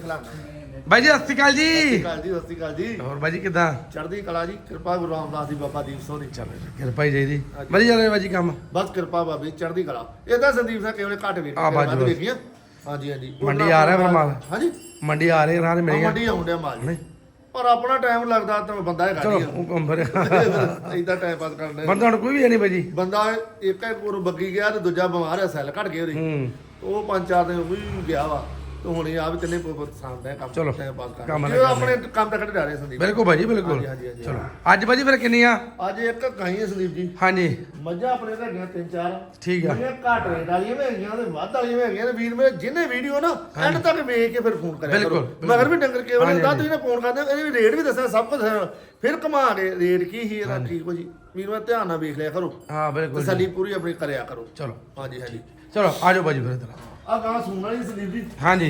ਸਾਹਮਣੇ ਖਲਾਣਾ ਬਾਈ ਜੀ ਸਤਿ ਸ਼੍ਰੀ ਅਕਾਲ ਜੀ। ਅਕਾਲ ਜੀ ਸਤਿ ਸ਼੍ਰੀ ਅਕਾਲ ਜੀ। ਹੋਰ ਬਾਈ ਜੀ ਕਿਦਾਂ? ਚੜ੍ਹਦੀ ਕਲਾ ਜੀ ਕਿਰਪਾ ਗੁਰੂ ਰਾਮਦਾਸ ਦੀ ਬਾਬਾ ਦੀਪ ਸਿੰਘ ਦੀ। ਚੱਲ ਕਿਰਪਾ ਹੀ ਚਾਹੀਦੀ। ਵਧੀਆ ਚੱਲ ਰਿਹਾ ਬਾਈ ਜੀ ਕੰਮ? ਬਸ ਕਿਰਪਾ ਬਾਬੇ ਚੜ੍ਹਦੀ ਕਲਾ। ਇਹਦਾ ਸੰਦੀਪ ਸਿੰਘ ਕਿਵੇਂ ਘੱਟ ਵੇਖ ਆ ਬਾਜੂ। ਵੇਖੀਆਂ। ਹਾਂਜੀ ਹਾਂਜੀ। ਮੰਡੀ ਆ ਰਿਹਾ ਫਿਰ ਮਾਲ? ਹਾਂਜੀ। ਮੰਡੀ ਆ ਰਹੇ ਰਾਹ ਆ ਮਿਲ ਗਿਆ। ਮੰਡੀ ਆਉਂਦਿਆ ਮਾਲ ਨਹੀਂ। ਪਰ ਆਪਣਾ ਟਾਈਮ ਲੱਗਦਾ ਤਾਂ ਬੰਦਾ ਹੈਗਾ ਚਲੋ ਉਹ ਕੰਬਰ ਇਦਾਂ ਟਾਈਮ ਪਾਸ ਕਰਨਾ ਬੰਦਾ ਹੁਣ ਕੋਈ ਵੀ ਹੈ ਨਹੀਂ ਬਾਈ ਜੀ। ਬੰਦਾ ਇੱਕ ਹੈ ਕੋਰ ਬੱਗੀ ਗਿਆ ਤੇ ਦੂਜਾ ਬਿਮਾਰ ਹੈ ਸੈੱਲ ਘਟ ਗਏ ਉਹਦੇ। ਹੂੰ। ਉਹ ਪੰਜ ਚਾਰ ਦਿਨ ਉਹ ਵੀ ਗਿਆ ਵਾ। ਤੇ ਹੁਣ ਇਹ ਆ ਵੀ ਤਿੰਨੇ ਪਸੰਦ ਹੈ ਕੰਮ ਚਲੋ, ਟਾਈਮ ਪਾਸ ਕਰ। ਕੰਮ ਆਪਣੇ ਕੰਮ ਤੱਕ ਜਾ ਰਹੇ ਸੰਦੀਪ। ਬਿਲਕੁਲ ਬਾਈ ਜੀ ਬਿਲਕੁਲ। ਹਾਂਜੀ, ਹਾਂਜੀ, ਹਾਂਜੀ। ਚਲੋ ਅੱਜ ਬਾਈ ਜੀ ਫਿਰ ਕਿੰਨੀਆਂ ਅੱਜ ਇੱਕ ਗਾਈ ਹੈ ਸੰਦੀਪ ਜੀ। ਹਾਂਜੀ। ਮੱਝਾਂ ਆਪਣੇ ਘਰ ਦੀਆਂ ਤਿੰਨ ਚਾਰ। ਠੀਕ ਆ। ਜਿਹੜੀਆਂ ਘੱਟ ਰੇਟ ਵਾਲੀਆਂ ਵੀ ਹੈਗੀਆਂ ਤੇ ਵੱਧ ਵਾਲੀਆਂ ਵੀ ਹੈਗੀਆਂ ਤੇ ਵੀਰ ਮੇਰੇ ਜਿਹਨੇ ਵੀਡੀਓ ਨਾ ਐਂਡ ਤੱਕ ਵੇਖ ਕੇ ਫਿਰ ਫੋਨ ਕਰਿਆ ਬਿਲਕੁਲ। ਮਗਰ ਵੀ ਡੰਗਰ ਕੇਵਲ ਹਾਂਜੀ, ਦਾ ਹਾਂਜੀ। ਤੁਸੀਂ ਨੇ ਫੋਨ ਕਰਦੇ ਇਹਦੇ ਵੀ ਰੇਟ ਵੀ ਦੱਸਣਾ ਸਭ ਕੁਝ ਫਿਰ ਕਮਾ ਦੇ ਰੇਟ ਕੀ ਸੀ ਇਹਦਾ ਠੀਕ ਹੋ ਜੀ। ਵੀਰ ਮੈਂ ਧਿਆਨ ਨਾਲ ਵੇਖ ਲਿਆ ਕਰੋ। ਹਾਂ ਬਿਲਕੁਲ। ਤਸੱਲੀ ਪੂਰੀ ਆਪਣੀ ਕਰਿਆ ਕਰੋ। ਚਲੋ। ਹਾਂਜੀ ਹਾਂਜੀ। ਚਲੋ ਆ ਜਾਓ ਬਾਈ ਜੀ ਫਿਰ ਇੱਧਰ। ਆ ਗਾਂ ਸੁਣਨ ਵਾਲੀ ਜੀ ਹਾਂਜੀ।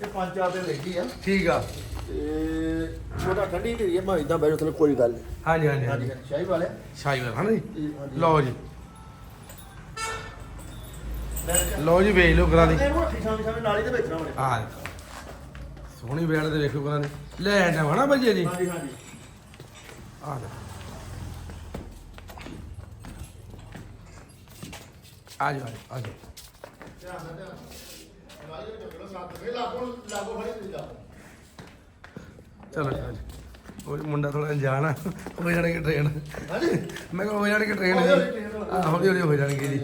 ਇਹ ਪੰਜ ਚਾਰ ਦਿਨ ਲੈਂਦੀ ਆ। ਠੀਕ ਆ। ਤੇ ਉਹਦਾ ਠੰਡੀ ਢੇਰੀ ਆ ਮੈਂ ਇਦਾਂ ਬੈਠੋ ਥਲੇ ਕੋਈ ਗੱਲ ਨਹੀਂ ਹਾਂਜੀ ਹਾਂਜੀ ਹਾਂਜੀ। ਸ਼ਾਹੀ ਵਾਲੇ। ਸ਼ਾਹੀ ਵਾਲਾ ਹਨਾ ਜੀ ਹਾਂਜੀ। ਲਓ ਜੀ। ਲਓ ਜੀ ਵੇਚ ਲਓ ਕਰਾਂ ਦੀ। ਸ਼ਾਮੀ ਸ਼ਾਮੀ ਨਾਲੀ ਦੇ ਆ ਸੋਹਣੀ ਵੇੜ ਤੇ ਵੇਖੋ ਕਰਾਂ ਦੀ। ਲੈ ਆਂਦਾ ਹਨਾ ਜੀ। ਹਾਂਜੀ ਹਾਂਜੀ। ਆ ਲੈ ਆ ਜਾਓ ਆ ਜਾਓ ਧਿਆਨ ਨਾਲ ਧਿਆਨ ਨਾਲ। ਲਾਗੋ ਲਾਗੋ ਫੜੇ ਤੁਸੀਂ ਚਲੋ ਚਲੋ ਉਹ ਮੁੰਡਾ ਥੋੜਾ ਅਣਜਾਣ ਆ ਹੋ ਜਾਣਗੇ ਟ੍ਰੇਨ ਹਾਂਜੀ। ਮੈਂ ਕਿਹਾ ਹੋ ਜਾਣਗੇ ਟ੍ਰੇਨ train ਹੋ- ਹੌਲੀ ਹੌਲੀ ਹੋ ਜਾਣਗੇ ਜੀ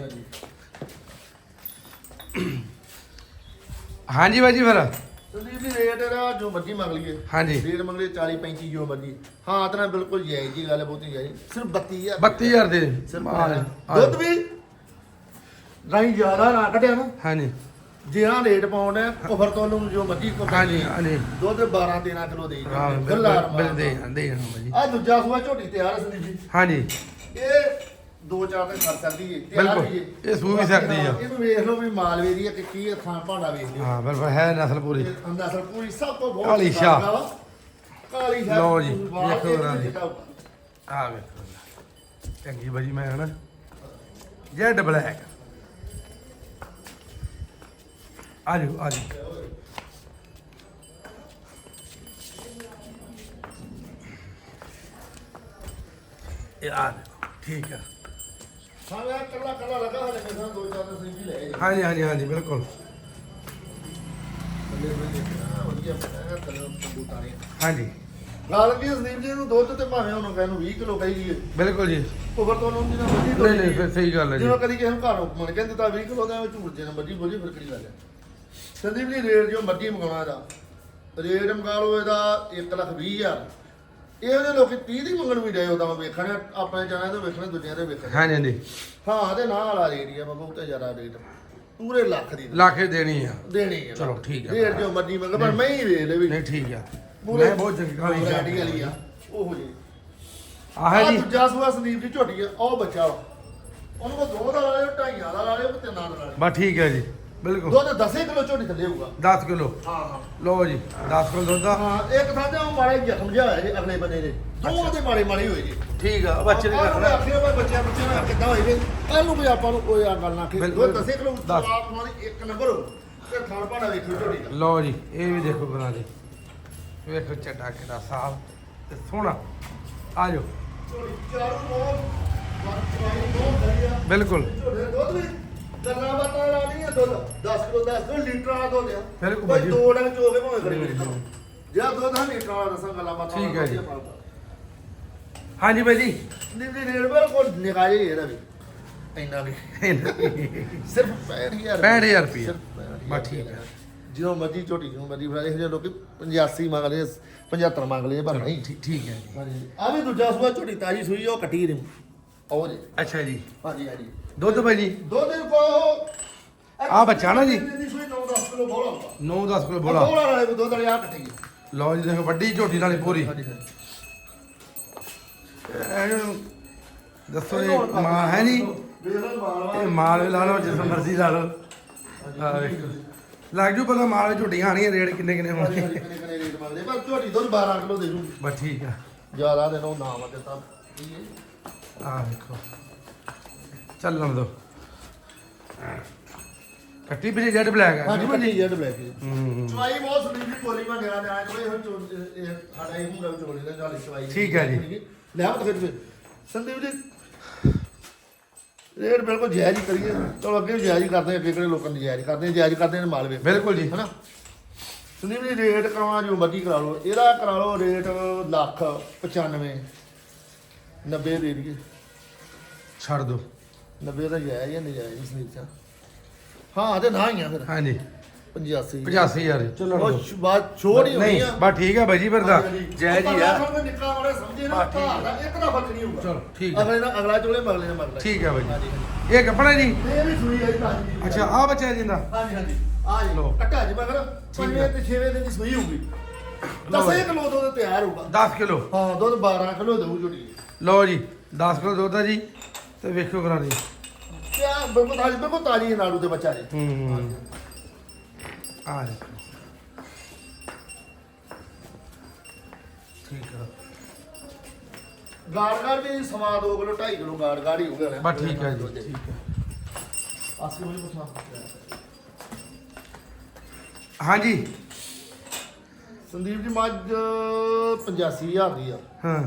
ਹਾਂਜੀ ਬਾਈ ਜੀ ਫਿਰ। ਸੰਦੀਪ ਜੀ ਰੇਟ ਇਹਦਾ ਜੋ ਮਰਜ਼ੀ ਮੰਗ ਲਈਏ। ਹਾਂਜੀ। ਰੇਟ ਮੰਗ ਲਈਏ 40 35 ਜੋ ਮਰਜ਼ੀ। ਹਾਂ ਤਾਂ ਬਿਲਕੁਲ ਜਾਇਜ਼ ਜੀ ਗੱਲ ਹੈ, ਬਹੁਤੀ ਜਾਇਜ਼ ਸਿਰਫ 32000 32000 ਦੇ। ਸਿਰਫ ਦੁੱਧ ਵੀ ਗਾਈ ਜ਼ਿਆਦਾ ਨਾ ਕੱਢਿਆ ਨਾ। ਹਾਂਜੀ। ਜਿਹੜਾ ਰੇਟ ਪਾਉਣਾ ਕੁਫਰ ਤੋਂ ਨੂੰ ਜੋ ਮਰਜ਼ੀ ਕੋ ਹਾਂਜੀ ਹਾਂਜੀ ਦੁੱਧ 12 13 ਕਿਲੋ ਦੇ ਹਾਂ ਗੱਲਾਂ ਬਿਲ ਦੇ ਦੇ ਜਾਣਾ ਬਾਈ ਜੀ ਆ ਦੂਜਾ ਸੂਆ ਝੋਟੀ ਤਿਆਰ ਹੈ ਸੰਦੀਪ ਜੀ ਹਾਂਜੀ ਇਹ ਦੋ ਚਾਰ ਦਿਨ ਖੜ ਸਕਦੀ ਹੈ ਤਿਆਰ ਬਿਲਕੁਲ। ਵੀ ਹੈ। ਇਹ ਸੂਹ ਵੀ ਸਕਦੀ ਆ। ਇਹਨੂੰ ਵੇਖ ਲਓ ਵੀ ਮਾਲਵੇ ਦੀ ਹੈ ਕਿ ਕੀ ਹੈ ਥਾਂ ਭਾਂਡਾ ਵੇਖ ਲਿਓ ਹਾਂ ਬਿਲਕੁਲ ਹੈ ਨਸਲ ਪੂਰੀ ਇਹ ਨਸਲ ਪੂਰੀ ਸਭ ਤੋਂ ਬਹੁਤ ਕਾਲੀ ਸ਼ਾਹ। ਚੰਗਾ ਵਾ। ਕਾਲੀ ਸ਼ਾਹ ਲਓ ਜੀ, ਵਾਹ, ਵੇਖੋ ਇਹ ਰਾਂ ਦੀ। ਚਿੱਟਾ ਹੋਊਗਾ। ਆ ਵੇਖੋ ਚੰਗੀ ਬਾਜੀ ਮੈਂ ਹਨਾ ਜੈਡ ਬਲੈਕ ਆ ਜਾਓ ਆ ਜਾਓ ਇਹ ਆ। ਜਾਓ, ਠੀਕ ਆ ਯਾਰ ਕੱਲਾ ਕੱਲਾ ਲੱਗਾ ਹਲੇ ਕਿਸਾਂ ਦੋ ਚਾਰ ਦਿਨ ਸਿੰਗੀ ਲੈ ਹਾਂਜੀ ਹਾਂਜੀ ਹਾਂਜੀ ਬਿਲਕੁਲ। ਥੱਲੇ ਦੇਖਣਾ ਵਧੀਆ ਬਣਾਇਆ ਹਾਂਜੀ। ਕੀ ਹੈ ਸੰਦੀਪ ਜੀ ਨੂੰ ਦੁੱਧ ਤੇ ਭਾਵੇਂ ਉਹਨੂੰ ਕਹਿ ਨੂੰ 20 ਕਿਲੋ ਕਹੀ ਬਿਲਕੁਲ ਜੀ। ਉਪਰ ਤੋਂ ਉਹਨੂੰ ਜਿਹਨਾਂ ਮਰਜ਼ੀ ਦੁੱਧ ਨਹੀਂ ਨਹੀਂ ਫਿਰ। ਸਹੀ ਗੱਲ ਹੈ ਜੀ। ਜਿਵੇਂ ਕਦੀ ਕਿਸੇ ਨੂੰ ਘਰੋਂ ਮਨ 20 ਕਿਲੋ ਦਾ ਝੂਠ ਜੇ ਨਾ ਮਰਜ਼ੀ ਬੋਲੀ ਫਿਰ ਕਿਹੜੀ ਗੱਲ ਹੈ? ਸੰਦੀਪ ਜੀ ਰੇਟ ਜੋ ਮਰਜ਼ੀ ਮੰਗਾਉਣਾ ਇਹਦਾ। ਰੇਟ ਮੰਗਾ ਲਓ ਇਹਦਾ 1 ਲੱਖ 20 ਹਜ਼ਾਰ। ਇਹ ਉਹਦੇ ਲੋਕੀ 30 ਦੀ ਮੰਗਣ ਵੀ ਡਏ ਉਹਦਾ ਮੈਂ ਵੇਖਣਾ ਆਪਣੇ ਚੈਨਲ ਤੇ ਵੇਖਣਾ ਦੂਜਿਆਂ ਦੇ ਵੇਖਣਾ। ਹਾਂਜੀ ਹਾਂਜੀ। ਹਾਂ ਤੇ ਨਾਲ ਵਾਲਾ ਰੇਟ ਹੀ ਆ ਮੈਂ ਬਹੁਤੇ ਜ਼ਿਆਦਾ ਰੇਟ। ਪੂਰੇ ਲੱਖ ਦੀ। ਲੱਖ ਦੇਣੀ ਆ। ਦੇਣੀ ਹੈ ਚਲੋ, ਠੀਕ ਹੈ। ਰੇਟ ਜੋ ਮਰਜ਼ੀ ਮੰਗਾ ਪਰ ਮੈਂ ਹੀ ਵੇਚ ਲੈ ਵੀ ਨਹੀਂ ਠੀਕ ਆ। ਮੈਂ ਬਹੁਤ ਚੰਗੀ ਕਾਲੀ ਵੈਰਾਈਟੀ ਵਾਲੀ ਆ। ਉਹ ਜੀ ਆਹ ਜੀ। ਦੂਜਾ ਸੂਆ ਸੰਦੀਪ ਦੀ ਝੋਟੀ ਆ ਉਹ ਬੱਚਾ ਉਹਨੂੰ ਕੋ ਦੋ ਦਾ ਲਾ ਲਿਓ ਢਾਈਆਂ ਦਾ ਲਾ ਲਿਓ ਤੇ ਤਿੰਨਾਂ ਦਾ ਲਾ ਲਿਓ। ਬਸ ਠੀਕ ਹੈ ਜੀ। ਬਿਲਕੁਲ। ਦੁੱਧ 10 ਕਿਲੋ ਝੋਟੀ ਥੱਲੇ ਹੋਊਗਾ। 10 ਕਿਲੋ। ਹਾਂ ਹਾਂ। ਲਓ ਜੀ 10 ਕਿਲੋ ਦੁੱਧ ਆ। ਹਾਂ ਇੱਕ ਥਾਂ ਤੇ ਉਹ ਜਿਹਾ ਜ਼ਖਮ ਜਿਹਾ ਹੋਇਆ ਜੀ ਅਗਲੇ ਬੰਦੇ ਦੇ ਦੋਵਾਂ ਦੇ ਮਾੜੇ ਮਾੜੇ ਹੋਏ ਜੀ। ਠੀਕ ਆ ਬੱਚੇ ਨੇ ਆਹ ਨੂੰ ਰੱਖਣਾ ਆਖਿਓ ਵੀ ਬੱਚਿਆਂ ਬੱਚਿਆਂ ਨਾਲ ਕਿੱਦਾਂ ਹੋਏ ਨੇ ਕੱਲ ਨੂੰ ਵੀ ਆਪਾਂ ਨੂੰ ਕੋਈ ਆ ਗੱਲ ਨਾ ਕਿ ਬਿਲਕੁਲ। ਦੁੱਧ 10 ਕਿਲੋ ਦਸ। ਆਪ ਦੀ ਇੱਕ ਨੰਬਰ ਹੋ ਤੇ ਖਾਣ ਪਾਣਾ ਵੇਖੋ ਝੋਟੀ ਦਾ। ਲਓ ਜੀ ਇਹ ਵੀ ਦੇਖੋ ਬਣਾ ਦੇ ਵੇਖੋ ਚੱਡਾ ਕਿਹੜਾ ਸਾਫ਼ ਤੇ ਸੋਹਣਾ। ਆ ਜਾਓ। ਝੋਟੀ ਚਾਰੋਂ ਵਧੀਆ ਬਿਲਕੁਲ। ਝੋਟੀ ਦਾ ਦੁੱਧ ਵੀ ਗੱਲਾਂ ਬਾਤਾਂ ਆ ਦੁੱਧ 10 ਕਿਲੋ 10 ਕਿਲੋ ਲੀਟਰ ਵਾਲਾ ਦੁੱਧ ਆ। ਬਿਲਕੁਲ ਕੋਈ ਭਾਜੀ। ਦੋ ਡੰਗ ਚੋਗੇ ਭਾਵੇਂ ਖੜੀ ਮੇਰੇ ਕੋਲ ਜਿਹੜਾ ਦੁੱਧ ਹਾਂ ਲੀਟਰ ਵਾਲਾ ਦੱਸਾਂ ਗੱਲਾਂ ਬਾਤਾਂ ਠੀਕ ਹੈ ਜੀ। ਵਧੀਆ ਪਾਊਗਾ। ਹਾਂਜੀ ਬਾਈ ਜੀ। ਨਹੀਂ ਨਹੀਂ ਰੇਟ ਬਿਲਕੁਲ ਨਿਕਾਏ ਇਹਦਾ ਵੀ। ਇੰਨਾ ਵੀ ਸਿਰਫ 65000 65000 ਰੁਪਏ। ਸਿਰਫ 65,000 ਬਸ ਠੀਕ ਹੈ ਜਦੋਂ ਮਰਜ਼ੀ ਝੋਟੀ ਜਦੋਂ ਮਰਜ਼ੀ ਫੜਾ ਇਹੋ ਜਿਹੇ ਲੋਕੀ 85 ਮੰਗ ਲਏ 75 ਮੰਗ ਲਏ ਪਰ ਨਹੀਂ। ਠੀਕ ਠੀਕ ਹੈ ਜੀ। ਆ ਵੀ ਦੂਜਾ ਸੂਆ ਝੋਟੀ ਤਾਜੀ ਸੂਈ ਉਹ ਕੱਟੀ ਦੇ ਉਹ ਜੀ ਅੱਛਾ ਜੀ। ਹਾਂਜੀ ਹਾਂਜੀ। ਦੁੱਧ ਬਾਈ ਜੀ। ਦੋ ਦਿਨ ਕੋ ਆਹ ਬੱਚਾ ਨਾ ਜੀ? ਦੀ ਸੂਈ 9-10 ਕਿਲੋ ਬੋਲਾ ਹੁੰਦਾ। 9-10 ਕਿਲੋ ਬੋਲਾ ਬੋਲਾ ਵਾਲੇ ਵੀ ਦੁੱਧ ਵਾਲੇ ਆ ਕੱਟੀ ਲਓ ਜੀ ਦੇਖੋ ਵੱਡੀ ਝੋਟੀ ਨਾਲੇ ਪੂਰੀ। ਦੱਸੋ ਇਹ ਮਾਂ ਹੈ ਜੀ। ਇਹ ਮਾਲ ਵੀ ਲਾ ਲਓ ਜਿਸ ਮਰਜ਼ੀ ਲਾ ਲਓ। ਆ ਲੱਗ ਜੂ ਪਤਾ ਮਾਲ ਵਿੱਚ ਝੋਟੀਆਂ ਆਣੀਆਂ ਰੇਟ ਕਿੰਨੇ ਕਿੰਨੇ ਹੋਣਗੇ। ਹਾਂਜੀ, ਕਿੰਨੇ ਕਿੰਨੇ ਰੇਟ ਮੰਗਦੇ ਪਰ ਝੋਟੀ ਦੁੱਧ 12 ਕਿਲੋ ਦੇ ਦੂੰਗੀ ਬਸ ਠੀਕ ਆ। ਜ਼ਿਆਦਾ ਦੇ ਨੋ ਨਾਮ ਆ ਦਿੱਤਾ ਆ ਵੇਖੋ। ਚੱਲਣ ਦੋ। ਕੱਟੀ ਵੀ ਜੈਡ ਬਲੈਕ ਹੈ ਹਾਂਜੀ ਕੱਟੀ ਜੈਡ ਬਲੈਕ ਜੀ। ਹੂੰ ਚਵਾਈ ਬਹੁਤ ਸੁਣੀ ਜੀ ਬੋਲੀ ਮੈਂ ਨਿਆ ਨਿਆ ਜੋ ਇਹ ਚੋ ਇਹ ਸਾਡਾ ਇਹ ਮੁੰਡਾ ਚੋਲੀ ਦਾ ਨਾਲ ਚਵਾਈ ਠੀਕ ਹੈ ਜੀ। ਲੈ ਆਪ ਫਿਰ ਸੰਦੀਪ ਜੀ ਰੇਟ ਬਿਲਕੁਲ ਜਾਇਜ਼ ਹੀ ਕਰੀਏ। ਚਲੋ ਅੱਗੇ ਵੀ ਜਾਇਜ਼ ਹੀ ਕਰਦੇ ਆ, ਅੱਗੇ ਕਿਹੜੇ ਲੋਕਾਂ ਦੀ ਜਾਇਜ਼ ਕਰਦੇ ਆ, ਜਾਇਜ਼ ਕਰਦੇ ਨੇ ਮਾਲ ਵੇਚ ਬਿਲਕੁਲ ਜੀ। ਹਨਾ? ਸੰਦੀਪ ਜੀ ਰੇਟ ਕਰਾਉਣਾ ਜੋ ਮਰਜ਼ੀ ਕਰਾ ਲਓ। ਇਹਦਾ ਕਰਾ ਲਓ ਰੇਟ ਲੱਖ 95 90 ਦੇ ਦਈਏ। ਛੱਡ ਦੋ। 90 ਦਾ ਜਾਇਜ਼ ਜਾਂ ਨਜਾਇਜ਼ ਸੰਦੀਪ ਜੀ? ਹਾਂ ਤੇ ਨਾ ਹੀ ਆ ਫਿਰ। ਹਾਂਜੀ। 85 85000 ਜੀ ਚਲੋ ਉਹ ਬਾਤ ਛੋੜ ਹੀ ਹੋਣੀ ਨਹੀਂ ਆ। ਬਸ ਠੀਕ ਹੈ ਬਾਈ ਜੀ ਫਿਰ ਦਾ ਜੈ ਜੀ ਆ। ਆ ਵਾਲਾ ਸਮਝੇ ਨਾ ਦਾ ਇੱਕ ਦਾ ਫ਼ਰਕ ਨਹੀਂ ਹੋਊਗਾ। ਚਲੋ, ਠੀਕ। ਅਗਲੇ ਨਾਲ ਅਗਲਾ ਚੋਲੇ ਮਗਲੇ ਨਾਲ ਮਗਲਾ ਠੀਕ ਹੈ ਬਾਈ ਜੀ। ਇਹ ਕੱਪੜਾ ਜੀ? ਇਹ ਵੀ ਸੂਈ ਜੀ ਤਾਜੀ ਦੀ। ਅੱਛਾ ਆ ਬੱਚਾ ਜਿੰਦਾ ਹਾਂਜੀ ਹਾਂਜੀ। ਆ ਜੀ। ਲਓ। ਕੱਟਾ ਜੀ ਮਗਰ। ਪੰਜਵੇਂ ਤੇ ਛੇਵੇਂ ਦਿਨ ਦੀ ਸੂਈ ਹੋਊਗੀ। ਲਓ ਦਸੇ ਜੀ। ਕਿਲੋ ਦੁੱਧ ਤਿਆਰ ਹੋਊਗਾ। 10 ਕਿਲੋ? ਹਾਂ ਦੁੱਧ 12 ਕਿਲੋ ਦੇਊ ਜੁੜੀ ਲਓ ਜੀ 10 ਕਿਲੋ ਦੁੱਧ ਆ ਜੀ। ਤੇ ਵੇਖੋ ਕਰਾ ਕਿਆ? ਬਿਲਕੁਲ ਤਾਜੀ ਬਿਲਕੁਲ ਤਾਜੀ ਹੈ ਨਾੜੂ ਤੇ ਬੱਚਾ ਜੀ ਹੂੰ ਆ ਦੇਖੋ। ਠੀਕ ਆ। ਗਾੜ ਗਾੜ ਵੀ ਸਵਾ 2 ਕਿਲੋ 2.5 ਕਿਲੋ ਗਾੜ ਗਾੜ ਹੀ ਹੋਊਗਾ ਬਸ ਠੀਕ ਹੈ ਜੀ ਠੀਕ ਹੈ। ਆਸੀ ਹੋਈ ਪੁੱਛਣਾ ਹਾਂਜੀ। ਸੰਦੀਪ ਜੀ ਮੱਝ 85000 ਦੀ ਆ। ਹਾਂ।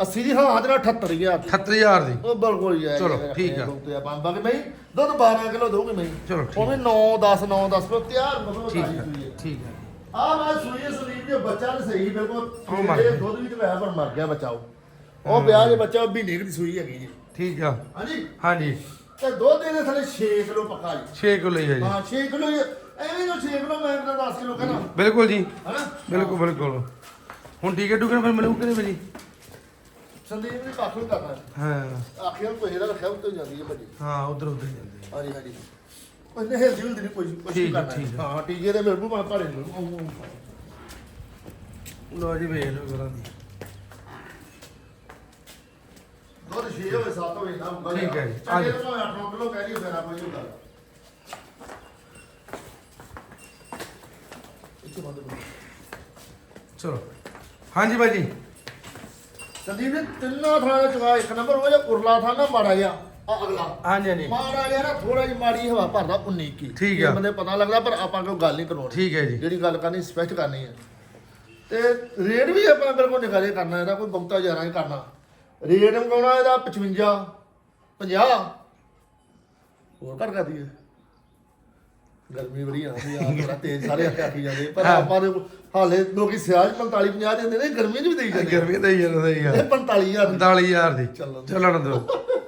80 ਦੀ ਹਾਂ ਤੇ 78000 ਦੀ। 78000 ਦੀ। ਉਹ ਬਿਲਕੁਲ ਹੀ ਚਲੋ, ਠੀਕ ਆ। ਤੇ ਆਪਾਂ ਬਾਕੀ ਨਹੀਂ ਦੁੱਧ 12 ਕਿਲੋ ਦਊਗੀ ਮੈਂ ਚਲੋ, ਠੀਕ ਉਹ ਵੀ 9 10 9 10 ਕਿਲੋ ਤਿਆਰ ਮਤਲਬ ਠੀਕ ਹੈ ਠੀਕ ਹੈ ਆ ਮੈਂ ਸੂਈ ਹੈ ਸੰਦੀਪ ਜੀ ਬੱਚਾ ਤੇ ਸਹੀ ਬਿਲਕੁਲ ਮਰ ਇਹ ਗਿਆ। ਦੁੱਧ ਵੀ ਤੇ ਵੈਸੇ ਪਰ ਮਰ ਗਿਆ ਬੱਚਾ ਉਹ। ਵਿਆਹ ਦੇ ਬੱਚਾ ਵੀ ਦੀ ਸੂਈ ਹੈਗੀ ਜੀ। ਠੀਕ ਆ। ਹਾਂਜੀ? ਹਾਂਜੀ। ਤੇ ਦੁੱਧ ਇਹਦੇ ਥੱਲੇ 6 ਕਿਲੋ ਪੱਕਾ ਜੀ। 6 ਕਿਲੋ ਹੀ ਹੈ ਜੀ। ਹਾਂ 6 ਕਿਲੋ। ਐਵੇਂ ਜੋ 6 ਕਿਲੋ ਮੈਂ ਤਾਂ 10 ਕਿਲੋ ਕਹਿੰਦਾ ਬਿਲਕੁਲ ਜੀ। ਹਨਾ? ਬਿਲਕੁਲ ਬਿਲਕੁਲ। ਹੁਣ ਠੀਕ ਹੈ ਟੁਕਰ ਫਿਰ ਮਿਲੂ ਕਿਨੇ ਭਾਜੀ ਸੰਦੀਪ ਜੀ ਕਾਫੀ ਕਰਨਾ। ਹਾਂ। ਆਖਿਰ ਕੋਈ ਇਹਦਾ ਰੱਖਿਆ ਉੱਤੇ ਜਾਂਦੀ ਹੈ ਭਾਜੀ ਹਾਂ ਉਧਰ ਉਧਰ ਜਾਂਦੇ ਹਾਂਜੀ ਹਾਂਜੀ। ਉਹਨੇ ਹਿਲਦੀ ਹੁੰਦੀ ਨਹੀਂ ਕੋਈ ਠੀਕ ਨਹੀਂ ਹੈ, ਕਰਨਾ। ਠੀਕ ਹੈ। ਹਾਂ ਟੀਕੇ ਦੇ ਮਿਲੂ ਮਾ ਭਾੜੇ ਨੂੰ ਲੋ ਜੀ ਵੇਖ ਲਓ ਕਰਾਂ ਦੀ। ਦੁੱਧ 6 ਹੋਵੇ 7 ਹੋਵੇ ਨਾ ਹੁੰਦਾ ਠੀਕ ਹੈ ਜੀ, ਆ ਜਾਓ। ਜਾ। 8 ਕਿਲੋ ਕਹਿ ਰਹੀ ਫੇਰ ਕੋਈ ਹੁੰਦਾ ਇੱਥੇ ਬੰਦ ਕਰੋ। ਚਲੋ। ਹਾਂਜੀ ਭਾਜੀ। ਸੰਦੀਪ ਜੀ ਤਿੰਨਾਂ ਥਾਂ ਦਾ ਚੁਕਾ ਇੱਕ ਨੰਬਰ ਹੋ ਜਾ ਉਰਲਾ ਥਾਂ ਨਾ ਮਾੜਾ ਜਿਹਾ ਆ ਅਗਲਾ। ਹਾਂਜੀ ਹਾਂਜੀ। ਮਾੜਾ ਜਿਹਾ ਨਾ ਥੋੜਾ ਜਿਹਾ ਮਾੜੀ ਹਵਾ ਭਰਦਾ 19 ਕੀ ਠੀਕ ਆ। ਬੰਦੇ ਪਤਾ ਲੱਗਦਾ ਪਰ ਆਪਾਂ ਕੋਈ ਗੱਲ ਨਹੀਂ ਕਰਵਾਉਣੀ ਠੀਕ ਹੈ ਜੀ। ਜਿਹੜੀ ਗੱਲ ਕਰਨੀ ਸਪੈਸ਼ਟ ਕਰਨੀ ਹੈ। ਤੇ ਰੇਟ ਵੀ ਆਪਾਂ ਬਿਲਕੁਲ ਨਿਖਾਰੇ ਕਰਨਾ ਇਹਦਾ ਕੋਈ ਬਹੁਤਾ ਜ਼ਿਆਦਾ ਨਹੀਂ ਕਰਨਾ। ਰੇਟ ਮੰਗਾਉਣਾ ਇਹਦਾ 55 50 ਹੋਰ ਘੱਟ ਕਰ ਦਈਏ। ਗਰਮੀ ਬੜੀ ਆ ਰਹੀ ਆ ਬੜਾ ਤੇਜ਼ ਸਾਰੇ ਆਖੀ ਜਾਂਦੇ ਪਰ। ਆਪਾਂ ਦੇ ਹਾਲੇ ਲੋਕੀ ਸਿਆਜ 45 50 ਦਿੰਦੇ ਨੇ ਗਰਮੀ 'ਚ ਵੀ ਦੇਈ ਜਾਂਦੇ ਗਰਮੀ ਹੀ ਜਾਂਦਾ ਆ ਇਹ 45000 45000 ਦੀ। ਚੱਲਣ ਦੋ।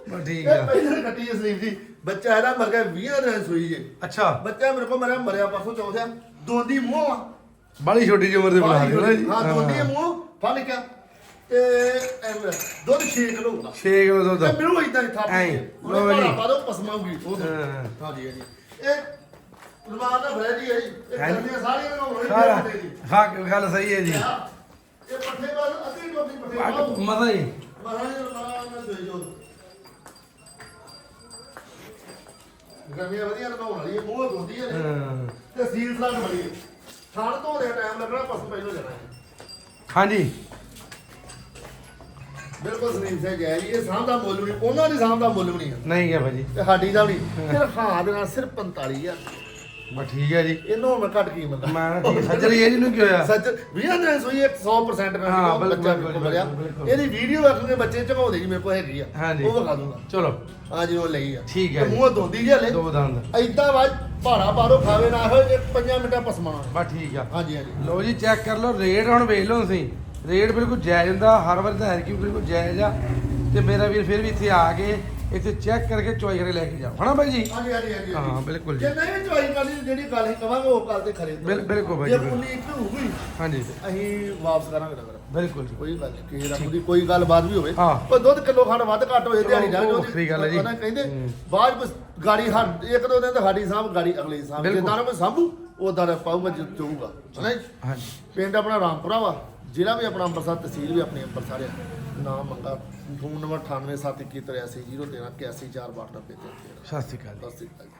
ਬਸ ਠੀਕ ਆ। ਪਹਿਲਾਂ ਕੱਟੀ ਹੈ ਸਲੀਪ ਜੀ ਬੱਚਾ ਇਹਦਾ ਮਰ ਗਿਆ 20 ਦਿਨ ਸੂਈ ਜੇ। ਅੱਛਾ। ਬੱਚਾ ਮੇਰੇ ਕੋਲ ਮਰਿਆ ਮਰਿਆ ਪਰਸੋਂ ਚੌਥਿਆ ਦੋਂਦੀ ਮੂੰਹ ਆ। ਬੜੀ ਛੋਟੀ ਜਿਹੀ ਉਮਰ ਦੇ ਬਣਾ ਨਾ ਜੀ। ਹਾਂ ਦੋਂਦੀ ਮੂੰਹ ਫੜ ਲਿਆ ਤੇ ਐਵੇਂ ਦੁੱਧ 6 ਕਿਲੋ ਹੁੰਦਾ 6 ਕਿਲੋ ਦੁੱਧ। ਮਿਲੂ ਇਦਾਂ ਹੀ ਥਾਪ ਐਂ, ਲਓ ਜੀ। ਪਾ ਦੋ ਪਸਮਾਉਂਗੀ। ਉਹ। ਹਾਂਜੀ ਹਾਂਜੀ। ਇਹ ਰਮਾਨ ਦਾ ਫਰੈਜੀ ਹੈ ਜੀ। ਇਹ ਹਾਂਜੀ। ਗਰਮੀਆਂ ਸਾਰੀਆਂ ਨੂੰ ਹੋਣੀ ਸਾਰਾ ਚਾਹੀਦੀ ਜੀ। ਹਾਂ ਗੱਲ ਸਹੀ ਹੈ ਜੀ। ਇਹ ਪੱਠੇ ਬਾਅਦ ਅੱਧੀ ਟੋਪੀ ਪੱਠੇ ਬਾਅਦ ਮਜ਼ਾ ਹੀ ਮਹਾਰਾਜ ਰਮਾਨ ਨਾਲ ਦੇ ਜੋ ਗਰਮੀਆਂ ਵਧੀਆ ਨਹਾਉਣ ਵਾਲੀ ਹੈ ਮੂੰਹ ਧੋਦੀ ਹੈ। ਹਾਂ। ਤੇ ਸੀਲ ਸਲਾਗ ਬੜੀ ਹੈ। ਥਣ ਧੋਦੇ ਟਾਈਮ ਲੱਗਣਾ ਪਸਮ ਪਹਿਲੋਂ ਜਾਣਾ ਹੈ। ਹਾਂਜੀ। ਬਿਲਕੁਲ ਇਹ ਦਾ ਮੁੱਲ ਵੀ ਨਹੀਂ ਉਹਨਾਂ ਦੀ ਸਾਂਭ ਦਾ ਮੁੱਲ ਵੀ ਨਹੀਂ ਹੈ। ਨਹੀਂ ਗਿਆ ਭਾਜੀ। ਤੇ ਸਾਡੀ ਦਾ ਵੀ ਨਹੀਂ। ਸਿਰਫ ਹਾਂ ਦੇ ਨਾਲ ਸਿਰਫ 45000 ਬਸ ਠੀਕ ਹੈ ਜੀ। ਇਹਨੂੰ ਮੈਂ ਘੱਟ ਕੀਮਤ ਦਾ ਮੈਂ ਠੀਕ ਸੱਜਰੀ ਇਹ ਜਿਹਨੂੰ ਕੀ ਹੋਇਆ ਸੱਚ 20 ਦਿਨ ਸੋਈ 100% ਮੈਂ ਹਾਂ, ਬਿਲਕੁਲ, ਬੱਚਾ ਬਿਲਕੁਲ, ਬਿਲਕੁਲ। ਇਹਦੀ ਵੀਡੀਓ ਵੇਖਣਗੇ ਬੱਚੇ ਝਗਾਉਂਦੇ ਜੀ ਮੇਰੇ ਕੋਲ ਹੈਗੀ ਆ। ਹਾਂਜੀ। ਉਹ ਵਿਖਾ ਦੂੰਗਾ। ਚਲੋ। ਆ ਜੀ ਉਹ ਲਈ ਆ। ਠੀਕ ਹੈ ਤੇ ਜੀ। ਮੂੰਹ ਧੋਂਦੀ ਜੇ ਹਲੇ। ਦੋ ਦੰਦ। ਐਦਾਂ ਵਾ ਭਾੜਾ ਬਾਰੋ ਖਾਵੇ ਨਾ ਹੋਏ ਜੇ 5 ਮਿੰਟਾਂ ਪਸਮਾਣਾ ਬਸ ਠੀਕ ਆ। ਹਾਂਜੀ ਹਾਂਜੀ। ਲਓ ਜੀ ਚੈੱਕ ਕਰ ਲਓ ਰੇਟ ਹੁਣ ਵੇਖ ਲਓ ਤੁਸੀਂ। ਰੇਟ ਬਿਲਕੁਲ ਜਾਇਜ਼ ਹੁੰਦਾ ਹਰ ਵਾਰ ਤਾਂ ਹੈ ਕਿ ਬਿਲਕੁਲ ਜਾਇਜ਼ ਆ। ਤੇ ਮੇਰਾ ਵੀਰ ਫਿਰ ਵੀ ਇੱਥੇ ਆ ਕੇ ਇੱਥੇ ਚੈੱਕ ਕਰਕੇ ਚੋਈ ਕਰਕੇ ਲੈ ਕੇ ਜਾਓ ਹਨਾ ਭਾਈ ਜੀ ਹਾਂਜੀ ਹਾਂਜੀ ਹਾਂਜੀ ਹਾਂ, ਬਿਲਕੁਲ ਜੀ। ਜੇ ਨਹੀਂ ਵੀ ਕਰਨੀ ਜਿਹੜੀ ਗੱਲ ਹੀ ਕਵਾਂਗੇ ਉਹ ਗੱਲ ਤੇ ਖਰੇ ਬਿਲ- ਬਿਲਕੁਲ ਬਾਈ ਜੇ ਜੀ, ਬਿਲਕੁਲ। ਉਨੀ ਇੱਕ ਹੋਊਗੀ ਹਾਂਜੀ ਅਸੀਂ ਵਾਪਸ ਕਰਾਂਗੇ ਨਗਰ ਬਿਲਕੁਲ ਜੀ ਕੋਈ ਗੱਲ ਨਹੀਂ ਕਿਸੇ ਰੱਬ ਦੀ ਕੋਈ ਗੱਲ ਬਾਤ ਵੀ ਹੋਵੇ ਹਾਂ। ਕੋਈ ਦੁੱਧ ਕਿਲੋ ਖੰਡ ਵੱਧ ਘੱਟ ਹੋਏ ਦਿਹਾੜੀ ਨਾਲ ਉਹ ਵੱਖਰੀ ਗੱਲ ਹੈ ਜੀ। ਕਹਿੰਦੇ ਹੂੰ। ਬਾਅਦ ਵਿੱਚ ਗਾੜੀ ਹੱਡ ਇੱਕ ਦੋ ਦਿਨ ਤਾਂ ਸਾਡੀ ਸਾਂਭ ਗਾੜੀ ਅਗਲੇ ਸਾਂਭ ਬਿਲਕੁਲ। ਜਿੱਦਾਂ ਨਾ ਕੋਈ ਸਾਂਭੂ ਉਦਾਂ ਦਾ ਪਾਊਗਾ ਜੋ ਚੋਊਗਾ ਹਨਾ ਜੀ? ਹਾਂਜੀ ਪਿੰਡ ਆਪਣਾ ਰਾਮਪੁਰਾ ਵਾ ਜ਼ਿਲ੍ਹਾ ਵੀ ਆਪਣਾ ਅੰਮ੍ਰਿਤਸਰ ਤਹਿਸੀਲ ਵੀ ਆਪਣੀ ਅੰਮ੍ਰਿਤਸਰ ਆ ਨਾਮ ਮੰਗਾ ਫੋਨ ਨੰਬਰ 98721 83 013 81 4 92 ਸਤਿ ਸ਼੍ਰੀ ਅਕਾਲ ਜੀ। ਸਤਿ ਸ਼੍ਰੀ ਅਕਾਲ ਜੀ।